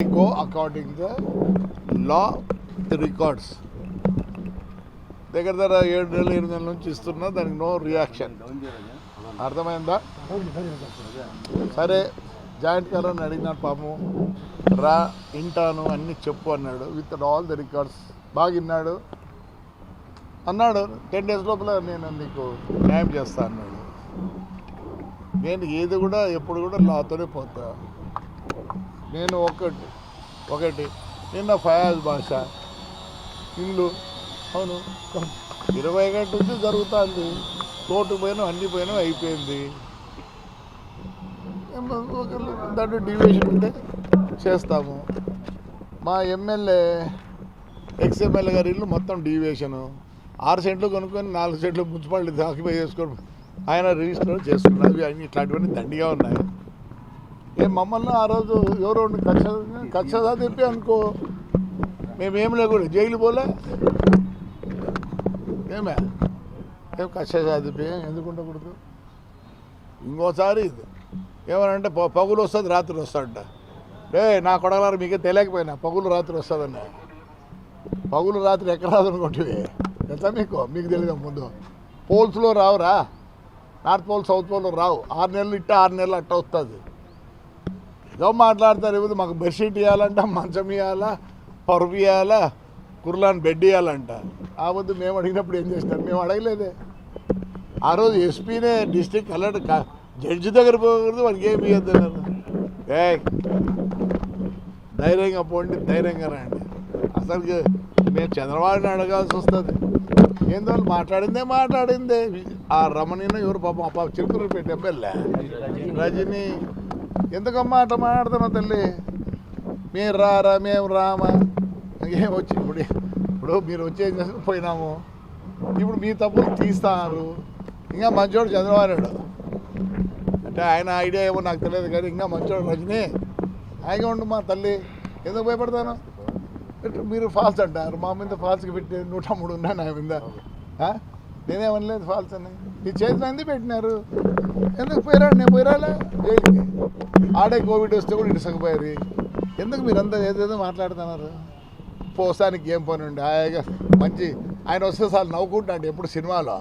go according the law, the records. దగ్గర దగ్గర ఏడు నెలలు ఎనిమిది నెలల నుంచి ఇస్తున్నా దానికి నో రియాక్షన్ అర్థమైందా? సరే జాయింట్ కలర్ని అడిగినాడు పాము రా ఇంటాను అన్ని చెప్పు అన్నాడు. విత్ ఆల్ ద రికార్డ్స్ బాగా విన్నాడు. అన్నాడు టెన్ డేస్ లోపల నేను నీకు న్యాయం చేస్తా అన్నాడు. నేను ఏది కూడా ఎప్పుడు కూడా లాతోనే పోతా. నేను ఒకటి ఒకటి. నిన్న ఫయాజ్ భాష ఇల్లు అవును. ఇరవై గంట నుంచి జరుగుతుంది. తోటు పైన అన్ని పైన అయిపోయింది. దాంట్లో డివిజన్ ఉంటే చేస్తాము. మా ఎమ్మెల్యే ఎక్స్ గారి ఇల్లు మొత్తం డివియేషను ఆరు సెంట్లు కొనుక్కొని నాలుగు సెంట్లు మున్సిపాలిటీ ఆక్యుపై చేసుకొని ఆయన రిజిస్టర్ చేసుకున్నారు. అవి అన్ని ఇట్లాంటివన్నీ దండిగా ఉన్నాయి. మమ్మల్ని ఆ రోజు ఎవరో ఉండి కక్ష కక్షదా అనుకో మేమేం లేకుండా జైలు పోలే? ఏమే? ఏం కక్ష సాధిపి ఎందుకు ఉండకూడదు? ఇంకోసారి ఇది. ఏమనంటే ప పగులు వస్తుంది రాత్రి వస్తాడంట. రే నా కొడగలారు మీకే తెలియకపోయినా పగులు రాత్రి వస్తుందన్న. పగులు రాత్రి ఎక్కడ రాదనుకుంటే ఎట్లా మీకు? మీకు తెలియదు ముందు? పోల్స్లో రావురా. నార్త్ పోల్ సౌత్ పోల్లో రావు. ఆరు నెలలు ఇట్ట ఆరు నెలలు అట్ట వస్తుంది. ఏదో మాట్లాడతారు. ఏమో మాకు బెడ్షీట్ ఇవ్వాలంట మంచం ఇవ్వాలా పరుపు ఇవ్వాలా కుర్లాన్ బెడ్ ఇవ్వాలంట ఆ వద్దు మేము అడిగినప్పుడు ఏం చేసినారు మేము అడగలేదే. ఆ రోజు ఎస్పీనే డిస్ట్రిక్ట్ కలెక్టర్ జడ్జి దగ్గర పోకూడదు వాడికి ఏమి ఇవ్వద్దు ఏ ధైర్యంగా పోండి ధైర్యంగా రండి. అసలు మేము చంద్రబాబుని అడగాల్సి వస్తుంది. ఏందో వాళ్ళు మాట్లాడిందే మాట్లాడిందే. ఆ రమణిన ఎవరు పాపం పాప చిరుకులు పెట్టి ఎమ్మెల్యే రజనీ ఎందుకమ్మా అట్లా మాట్లాడుతున్నావు తల్లి? మీరు రారా మేము రామా? ఏం వచ్చి ఇప్పుడు ఇప్పుడు మీరు వచ్చి పోయినాము. ఇప్పుడు మీ తప్పులు తీస్తారు. ఇంకా మంచోడు చంద్రబాబు అంటే ఆయన ఐడియా ఏమో నాకు తెలియదు కానీ ఇంకా మంచోడు రజనీ. హాయిగా ఉండు మా తల్లి? ఎందుకు భయపడతాను? మీరు ఫాల్స్ అంటారు. మా మీద ఫాల్స్కి పెట్టి నూట మూడు ఉన్నాను నా మీద. నేనేమనలేదు ఫాల్స్ అని. ఈ చేతిలో అంది పెట్టినారు? ఎందుకు పోయిరా నేను పోయిరాలా? జైలుకి ఆడే కోవిడ్ వస్తే కూడా ఇటు సగపోయారు ఎందుకు మీరంతా ఏదేదో మాట్లాడుతున్నారు? పోసానికి ఏం పని ఉండి? హాయిగా మంచి ఆయన వస్తే సార్ నవ్వుకుంటాడు ఎప్పుడు సినిమాలో.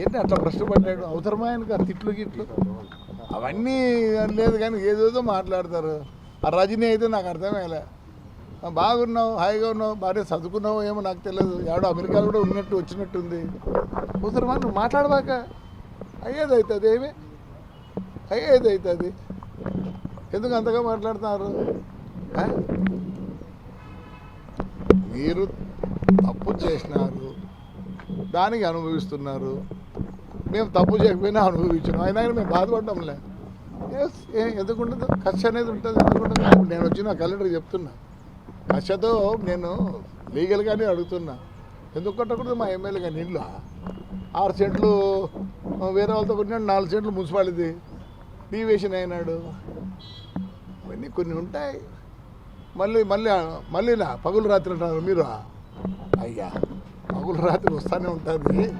ఏంటి అట్లా భ్రష్టపడ్డాడు అవసరమా ఆయనకు ఆ తిట్లు గిట్లు? అవన్నీ లేదు కానీ ఏదేదో మాట్లాడతారు. ఆ రజనీ అయితే నాకు అర్థమయ్యలే బాగున్నావు హాయిగా ఉన్నావు బాగా చదువుకున్నావు ఏమో నాకు తెలియదు. ఎవడో అమెరికాలో కూడా ఉన్నట్టు వచ్చినట్టుంది. అవసరమా నువ్వు మాట్లాడబాక. అయ్యేది అవుతుంది ఏమి? అయ్యేది అవుతుంది ఎందుకు అంతగా మాట్లాడుతున్నారు? మీరు తప్పు చేసినారు దానికి అనుభవిస్తున్నారు. మేము తప్పు చేయకపోయినా అనుభవించాం అయినా కానీ మేము బాధపడ్డంలే. ఎందుకు ఉండదు? ఖర్చు అనేది ఉంటుంది ఎందుకు ఉండదు? నేను వచ్చి నా కలెక్టర్ చెప్తున్నా. కక్షతో నేను లీగల్గానే అడుగుతున్నా. ఎందుకు కట్టకూడదు మా ఎమ్మెల్యే కానీ ఇంట్లో ఆరు సెంట్లు వేరే వాళ్ళతో కొట్టినాడు నాలుగు సెంట్లు మున్సిపాలిటీ. డీవియేషన్ అయినాడు ఇవన్నీ కొన్ని ఉంటాయి. మళ్ళీ మళ్ళీ మళ్ళీనా పగులు రాత్రి అంటారు మీరు. అయ్యా పగులు రాత్రి వస్తూనే ఉంటుంది.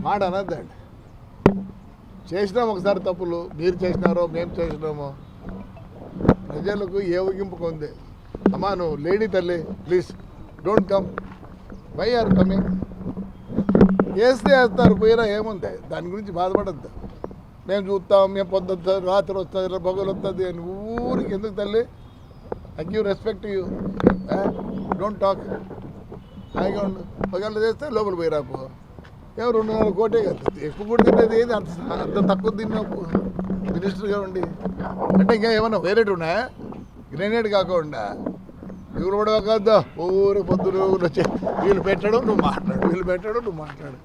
మాట అనద్దండి. చేసినాం ఒకసారి తప్పులు. మీరు చేసినారో మేము చేసినామో. ప్రజలకు ఏ ఊగింపు ఉంది అమ్మా నువ్వు లేడీ తల్లి please don't come why are coming వేస్తే వేస్తారు పోయినా ఏముంది? దాని గురించి బాధపడద్దు. మేము చూస్తాం మేము పొద్దు రాత్రి వస్తుంది పొగలు వస్తుంది అని ఊరికి ఎందుకు తల్లి? I give respect you don't talk హాయిగా ఉండు. ఒకవేళ చేస్తే లోపల పోయి రాపు. ఏమో రెండున్నర కోటే కదా. ఎక్కువ కూడా తినేది ఏది? అంత అంత తక్కువ తిన్నావు మినిస్టర్గా ఉండి. అంటే ఇంకా ఏమన్నా వేరేటి ఉన్నాయా? గ్రెనేడ్ కాకుండా. ఇవి కూడా కాదా ఊరు పొద్దున వచ్చి వీళ్ళు పెట్టడం నువ్వు మాట్లాడు వీళ్ళు పెట్టడం నువ్వు మాట్లాడు.